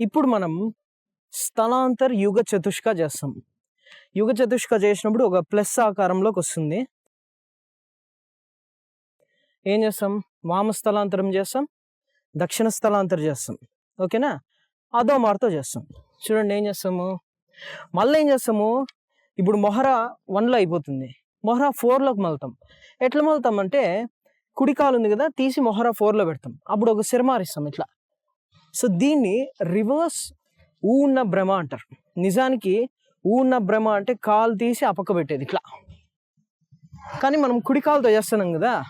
ఇప్పుడు మనం స్థలాంతర్ యుగ చతుష్క చేస్తాం. యుగ చతుష్క చేసినప్పుడు ఒక ప్లస్ ఆకారంలోకి వస్తుంది. ఏం చేస్తాం? వామ స్థలాంతరం చేస్తాం. దక్షిణ స్థలాంతరం చేస్తాం. ఓకేనా? అదో మార్తో చేస్తాం. చూడండి ఏం చేస్తాము? మళ్ళీ ఏం చేస్తాము? ఇప్పుడు మొహరా వన్లో అయిపోతుంది. మొహరా ఫోర్లోకి మళ్తాం. ఎట్లా మళ్తాం అంటే కుడికాలు ఉంది కదా తీసి మొహరా ఫోర్లో పెడతాం. అప్పుడు ఒక సిరమారిస్తాం ఇట్లా. సో దీన్ని రివర్స్ ఊన్న భ్రమ అంటారు. నిజానికి ఊన్న భ్రమ అంటే కాలు తీసి అపక్కబెట్టేది ఇట్లా. కానీ మనం కుడి కాలుతో చేస్తున్నాం కదా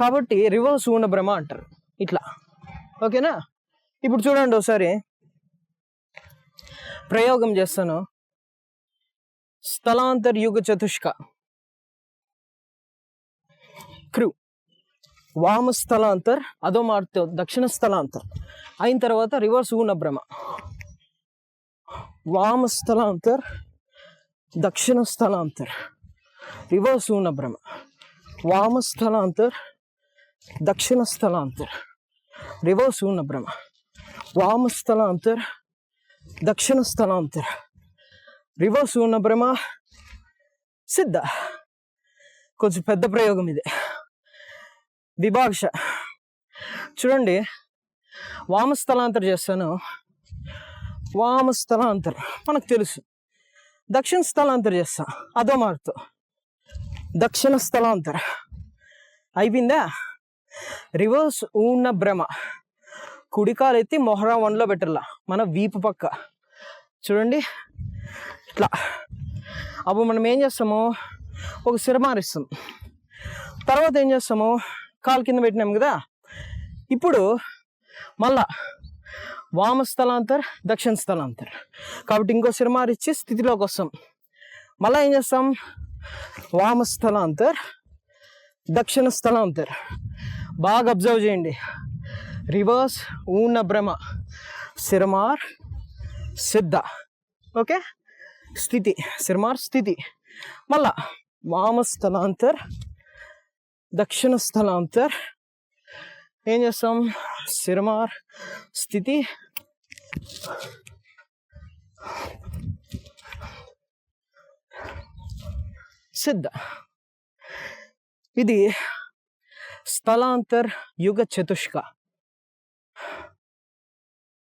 కాబట్టి రివర్స్ ఊన్న భ్రమ అంటారు ఇట్లా. ఓకేనా? ఇప్పుడు చూడండి ఒకసారి. ప్రయోగం చేస్తాను. స్థలాంతర్ యుగ చతుష్క. క్రూ. వామ స్థలాంతర్ అదో మార్తో దక్షిణ స్థలాంతర్. అయిన తర్వాత రివర్స్ ఊన భ్రమ వామ స్థలాంతర్ దక్షిణ స్థలాంతర్. రివర్స్ ఊన భ్రమ వామ స్థలాంతర్ దక్షిణ స్థలాంతర్. రివర్స్ ఊన భ్రమ వామ స్థలాంతర్ దక్షిణ స్థలాంతర్. రివర్స్ ఊన భ్రమ సిద్ధ. కొంచెం పెద్ద ప్రయోగం ఇది. విభాక్ష. చూడండి వామస్థలాంతరం చేస్తాను. వామస్థలాంతరం మనకు తెలుసు. దక్షిణ స్థలాంతర చేస్తా అదో మార్తో. దక్షిణ స్థలాంతర. అయిపోయిందా? రివర్స్ ఉన్న భ్రమ. కుడికాలు ఎత్తి మొహరా వన్లో పెట్టాల? మన వీపు పక్క. చూడండి ఇట్లా. అప్పుడు మనం ఏం చేస్తాము? ఒక సిరమారిస్తాం తర్వాత ఏం చేస్తాము? కాలు కింద పెట్టినాం కదా. ఇప్పుడు మళ్ళా వామ స్థలాంతర్ దక్షిణ స్థలాంతర్. కాబట్టి ఇంకో సిరమారు ఇచ్చి స్థితిలోకి వస్తాం. మళ్ళా ఏం చేస్తాం? వామ స్థలాంతర్ దక్షిణ స్థలాంతర్. బాగా అబ్జర్వ్ చేయండి. రివర్స్ ఊన భ్రమ సిరమార్ సిద్ధ. ఓకే? స్థితి సిరమార్ స్థితి. మళ్ళా వామ స్థలాంతర్ దక్షిణ స్థలాంతర్ ఏం చేస్తాం సిరమార్ స్థితి సిద్ధ ఇది స్థలాంతర్ యుగ చతుష్క